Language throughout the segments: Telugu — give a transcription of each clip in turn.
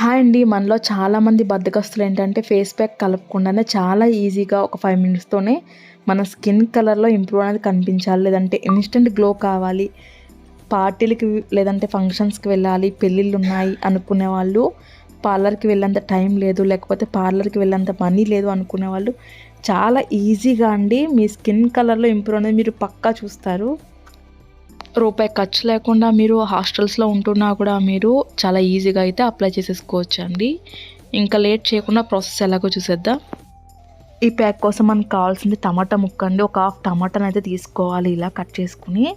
హాయ్ అండి. మనలో చాలామంది బద్దకస్తులు ఏంటంటే ఫేస్ ప్యాక్ కలపకుండానే చాలా ఈజీగా ఒక ఫైవ్ మినిట్స్తోనే మన స్కిన్ కలర్లో ఇంప్రూవ్ అనేది కనిపించాలి. లేదంటే ఇన్స్టెంట్ గ్లో కావాలి. పార్టీలకి లేదంటే ఫంక్షన్స్కి వెళ్ళాలి. పెళ్ళిళ్ళు ఉన్నాయి అనుకునే వాళ్ళు పార్లర్కి వెళ్ళేంత టైం లేదు. లేకపోతే పార్లర్కి వెళ్ళేంత మనీ లేదు అనుకునే వాళ్ళు. చాలా ఈజీగా అండి మీ స్కిన్ కలర్లో ఇంప్రూవ్ అనేది మీరు పక్కా చూస్తారు. రూపాయి ఖర్చు లేకుండా మీరు హాస్టల్స్లో ఉంటున్నా కూడా మీరు చాలా ఈజీగా అయితే అప్లై చేసేసుకోవచ్చు అండి. ఇంకా లేట్ చేయకుండా ప్రాసెస్ ఎలాగో చూసేద్దాం. ఈ ప్యాక్ కోసం మనకు కావాల్సింది టమాటా ముక్క అండి. ఒక హాఫ్ టమాటాని అయితే తీసుకోవాలి ఇలా కట్ చేసుకుని.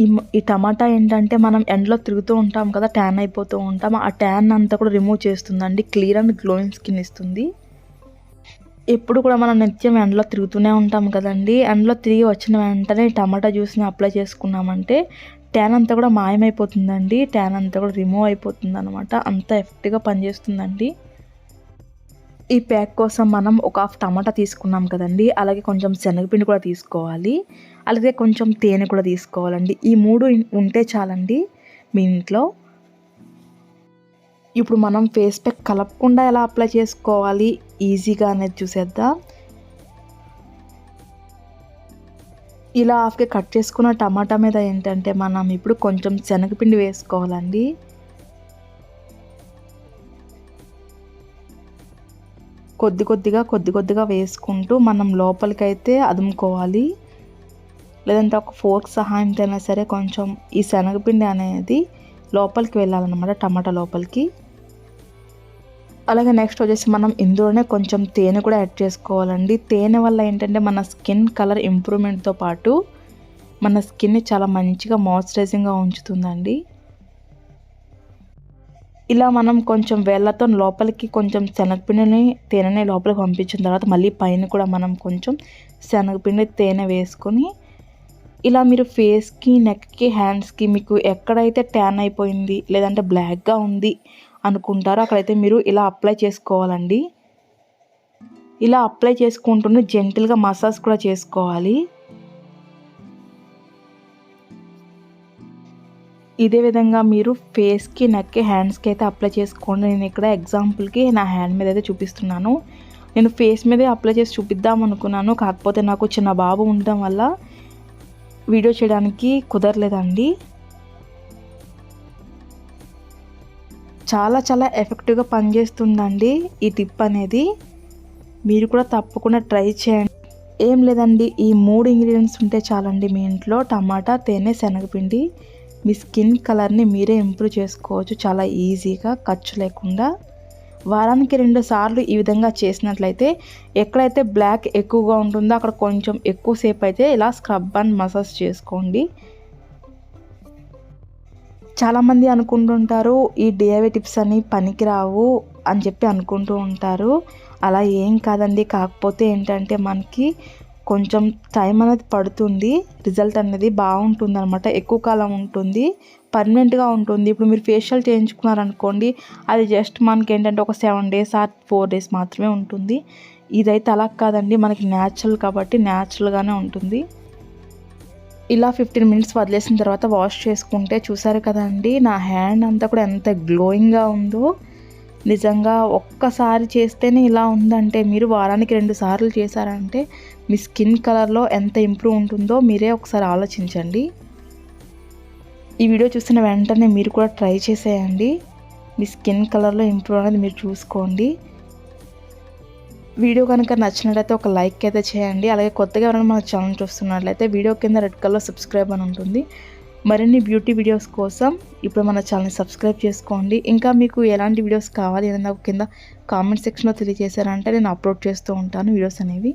ఈ ఈ టమాటా ఏంటంటే మనం ఎండలో తిరుగుతూ ఉంటాం కదా ట్యాన్ అయిపోతూ ఉంటాం. ఆ ట్యాన్ అంతా కూడా రిమూవ్ చేస్తుందండి. క్లియర్ అండ్ గ్లోయింగ్ స్కిన్ ఇస్తుంది. ఎప్పుడు కూడా మనం నిత్యం ఎండలో తిరుగుతూనే ఉంటాం కదండి. ఎండలో తిరిగి వచ్చిన వెంటనే టమాటా జ్యూస్ని అప్లై చేసుకున్నామంటే ట్యాన్ అంతా కూడా మాయమైపోతుందండి. ట్యాన్ అంతా కూడా రిమూవ్ అయిపోతుంది అనమాట అంత ఎఫెక్ట్గా పనిచేస్తుందండి. ఈ ప్యాక్ కోసం మనం ఒక హాఫ్ టమాటా తీసుకున్నాం కదండి. అలాగే కొంచెం శనగపిండి కూడా తీసుకోవాలి. అలాగే కొంచెం తేనె కూడా తీసుకోవాలండి. ఈ మూడు ఉంటే చాలండి మీ ఇంట్లో. ఇప్పుడు మనం ఫేస్ ప్యాక్ కలపకుండా ఎలా అప్లై చేసుకోవాలి? ఈజీగా అనేది చూసేద్దాం. ఇలా హాఫ్గా కట్ చేసుకున్న టమాటా మీద ఏంటంటే మనం ఇప్పుడు కొంచెం శనగపిండి వేసుకోవాలండి. కొద్ది కొద్దిగా కొద్ది కొద్దిగా వేసుకుంటూ మనం లోపలికైతే అదుముకోవాలి. లేదంటే ఒక ఫోర్క్ సహాయంతో అయినా సరే కొంచెం ఈ శనగపిండి అనేది లోపలికి వెళ్ళాలన్నమాట టమాటా లోపలికి. అలాగే నెక్స్ట్ వచ్చేసి మనం ఇందులోనే కొంచెం తేనె కూడా యాడ్ చేసుకోవాలండి. తేనె వల్ల ఏంటంటే మన స్కిన్ కలర్ ఇంప్రూవ్మెంట్తో పాటు మన స్కిన్ని చాలా మంచిగా మాయిశ్చరైజింగ్గా ఉంచుతుందండి. ఇలా మనం కొంచెం వేళ్ళతో లోపలికి కొంచెం శనగపిండిని తేనెని లోపలికి పంపించిన తర్వాత మళ్ళీ పైన కూడా మనం కొంచెం శనగపిండి తేనె వేసుకొని ఇలా మీరు ఫేస్కి నెక్కి హ్యాండ్స్కి మీకు ఎక్కడైతే ట్యాన్ అయిపోయింది లేదంటే బ్లాక్గా ఉంది అనుకుంటారో అక్కడైతే మీరు ఇలా అప్లై చేసుకోవాలండి. ఇలా అప్లై చేసుకుంటూనే జెంటిల్గా మసాజ్ కూడా చేసుకోవాలి. ఇదే విధంగా మీరు ఫేస్కి నెక్కి హ్యాండ్స్కి అయితే అప్లై చేసుకోండి. నేను ఇక్కడ ఎగ్జాంపుల్కి నా హ్యాండ్ మీద అయితే చూపిస్తున్నాను. నేను ఫేస్ మీదే అప్లై చేసి చూపిద్దాం అనుకున్నాను. కాకపోతే నాకు చిన్న బాబు ఉండటం వల్ల వీడియో చేయడానికి కుదరలేదండి. చాలా చాలా ఎఫెక్టివ్గా పనిచేస్తుందండి ఈ టిప్ అనేది. మీరు కూడా తప్పకుండా ట్రై చేయండి. ఏం లేదండి ఈ మూడు ఇంగ్రీడియంట్స్ ఉంటే చాలండి మీ ఇంట్లో టమాటా తేనె శనగపిండి. మీ స్కిన్ కలర్ని మీరే ఇంప్రూవ్ చేసుకోవచ్చు. చాలా ఈజీగా ఖర్చు లేకుండా. వారానికి రెండు సార్లు ఈ విధంగా చేసినట్లయితే ఎక్కడైతే బ్లాక్ ఎక్కువగా ఉంటుందో అక్కడ కొంచెం ఎక్కువసేపు అయితే ఇలా స్క్రబ్ అండ్ మసాజ్ చేసుకోండి. చాలామంది అనుకుంటుంటారు ఈ డిఐవై టిప్స్ అని పనికిరావు అని చెప్పి అనుకుంటూ ఉంటారు. అలా ఏం కాదండి. కాకపోతే ఏంటంటే మనకి కొంచెం టైం అనేది పడుతుంది. రిజల్ట్ అనేది బాగుంటుంది అనమాట ఎక్కువ కాలం ఉంటుంది. పర్మనెంట్గా ఉంటుంది. ఇప్పుడు మీరు ఫేషియల్ చేయించుకున్నారనుకోండి అది జస్ట్ మనకి ఏంటంటే ఒక seven days or four days మాత్రమే ఉంటుంది. ఇదైతే అలా కాదండి. మనకి న్యాచురల్ కాబట్టి న్యాచురల్గానే ఉంటుంది. ఇలా ఫిఫ్టీన్ మినిట్స్ వదిలేసిన తర్వాత వాష్ చేసుకుంటే చూసారు కదండి నా హ్యాండ్ అంతా కూడా ఎంత గ్లోయింగ్గా ఉందో. నిజంగా ఒక్కసారి చేస్తేనే ఇలా ఉందంటే మీరు వారానికి రెండు సార్లు చేశారంటే మీ స్కిన్ కలర్లో ఎంత ఇంప్రూవ్ ఉంటుందో మీరే ఒకసారి ఆలోచించండి. ఈ వీడియో చూసిన వెంటనే మీరు కూడా ట్రై చేసేయండి. మీ స్కిన్ కలర్లో ఇంప్రూవ్ అనేది మీరు చూసుకోండి. వీడియో కనుక నచ్చినట్లయితే ఒక లైక్ అయితే చేయండి. అలాగే కొత్తగా ఎవరైనా మన ఛానల్ చూస్తున్నట్లయితే వీడియో కింద రెడ్ కలర్ సబ్స్క్రైబ్ అని ఉంటుంది. మరిన్ని బ్యూటీ వీడియోస్ కోసం ఇప్పుడు మన ఛానల్ని సబ్స్క్రైబ్ చేసుకోండి. ఇంకా మీకు ఎలాంటి వీడియోస్ కావాలి ఏదైనా కింద కామెంట్ సెక్షన్లో తెలియజేశారంటే నేను అప్లోడ్ చేస్తూ ఉంటాను వీడియోస్ అనేవి.